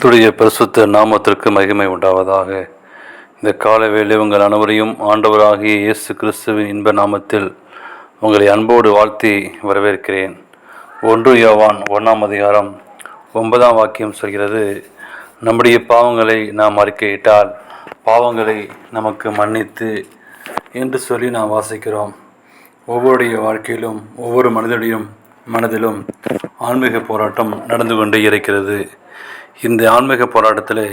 கர்த்துடைய பரிசுத்த நாமத்திற்கு மகிமை உண்டாவதாக. இந்த காலவேளை உங்கள் அனைவரையும் ஆண்டவராகிய இயேசு கிறிஸ்துவின் இன்ப நாமத்தில் உங்களை அன்போடு வாழ்த்தி வரவேற்கிறேன். ஒன்று யோவான் ஒன்றாம் அதிகாரம் ஒன்பதாம் வாக்கியம் சொல்கிறது நம்முடைய பாவங்களை நாம் அறிக்கையிட்டால் பாவங்களை நமக்கு மன்னித்து என்று சொல்லி நாம் வாசிக்கிறோம். ஒவ்வொருடைய வாழ்க்கையிலும் ஒவ்வொரு மனிதனுடையும் மனதிலும் ஆன்மீக போராட்டம் நடந்து கொண்டே இருக்கிறது. இந்த ஆன்மீக போராட்டத்தில்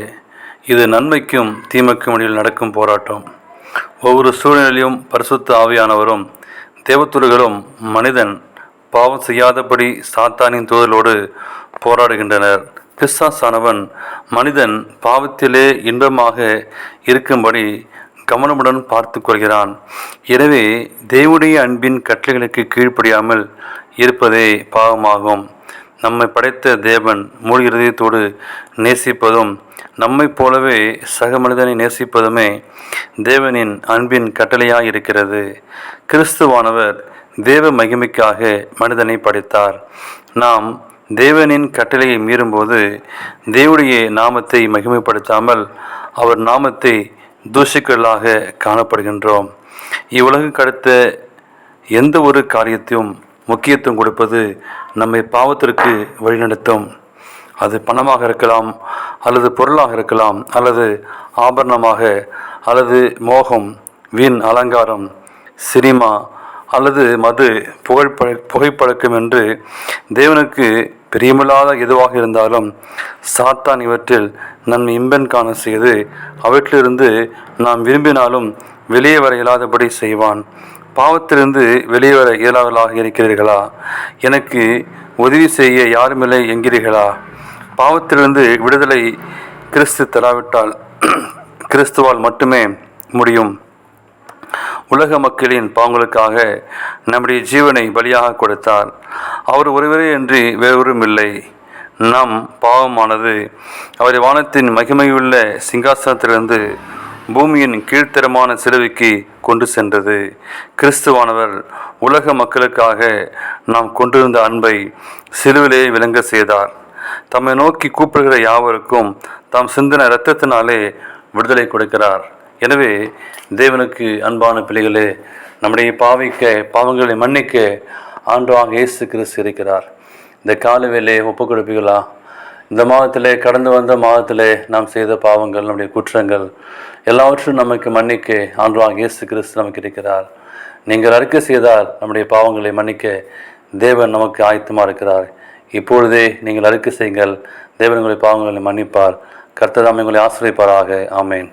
இது நன்மைக்கும் தீமைக்கும் இடையில் நடக்கும் போராட்டம். ஒவ்வொரு சூழ்நிலையும் பரிசுத்த ஆவியானவரும் தேவத்துறைகளும் மனிதன் பாவம் செய்யாதபடி சாத்தானின் தூதலோடு போராடுகின்றனர். பிசாசானவன் மனிதன் பாவத்திலே இன்பமாக இருக்கும்படி கவனமுடன் பார்த்து கொள்கிறான். எனவே தேவனுடைய அன்பின் கட்டளைகளுக்கு கீழ்ப்படியாமல் இருப்பதே பாவமாகும். நம்மை படைத்த தேவன் முழு இருதயத்தோடு நேசிப்பதும் நம்மைப் போலவே சக மனிதனை நேசிப்பதுமே தேவனின் அன்பின் கட்டளையாக இருக்கிறது கிறிஸ்துவானவர் தேவ மகிமைக்காக மனிதனை படைத்தார். நாம் தேவனின் கட்டளையை மீறும்போது தேவனுடைய நாமத்தை மகிமைப்படுத்தாமல் அவர் நாமத்தை தூஷிக்கலாக காணப்படுகின்றோம். இவ்வுலகுக்கு அடுத்த எந்த ஒரு காரியத்தையும் முக்கியத்துவம் கொடுப்பது நம்மை பாவத்திற்கு வழிநடத்தும். அது பணமாக இருக்கலாம் அல்லது பொருளாக இருக்கலாம் அல்லது ஆபரணமாக அல்லது மோகம் வீண் அலங்காரம் சினிமா அல்லது மது புகழ்பழ புகைப்பழக்கம் என்று தேவனுக்கு பிரியமில்லாத எதுவாக இருந்தாலும் சாத்தான் இவற்றில் நன்மை இன்பன் காண செய்து அவற்றிலிருந்து நாம் விரும்பினாலும் வெளியே வர இயலாதபடி செய்வான். பாவத்திலிருந்து வெளியே வர இயலாதவர்களாக இருக்கிறீர்களா? எனக்கு உதவி செய்ய யாருமில்லை என்கிறீர்களா? பாவத்திலிருந்து விடுதலை கிறிஸ்து தராவிட்டால் கிறிஸ்துவால் மட்டுமே முடியும். உலக மக்களின் பாவங்களுக்காக நம்முடைய ஜீவனை பலியாக கொடுத்தார். அவர் ஒருவரே என்று வேறொரும் இல்லை. நம் பாவமானது அவரை வானத்தின் மகிமையுள்ள சிங்காசனத்திலிருந்து பூமியின் கீழ்த்தரமான சிலுவைக்கு கொண்டு சென்றது. கிறிஸ்துவானவர் உலக மக்களுக்காக நாம் கொண்டிருந்த அன்பை சிலுவிலே விளங்க செய்தார். தம்மை நோக்கி கூப்பிடுகிற யாவருக்கும் தாம் சிந்தின இரத்தத்தினாலே விடுதலை கொடுக்கிறார். எனவே தேவனுக்கு அன்பான பிள்ளைகளே நம்முடைய பாவிக்க பாவங்களை மன்னிக்க ஆண்டவாக இயேசு கிறிஸ்து இருக்கிறார். இந்த கால வேலையை ஒப்பு கொடுப்பீங்களா இந்த மாதத்திலே கடந்து வந்த மாதத்திலே நாம் செய்த பாவங்கள் நம்முடைய குற்றங்கள் எல்லாவற்றும் நமக்கு மன்னிக்க ஆண்டவாக இயேசு கிறிஸ்து நமக்கு இருக்கிறார். நீங்கள் அறிக்கை செய்தால் நம்முடைய பாவங்களை மன்னிக்க தேவன் நமக்கு ஆயத்தமாக இருக்கிறார். இப்பொழுதே நீங்கள் அறிக்கை செய்யுங்கள். தேவன் உங்களுடைய பாவங்களை மன்னிப்பார். கர்த்தர் உங்களை ஆசிரியப்பாராக. ஆமேன்.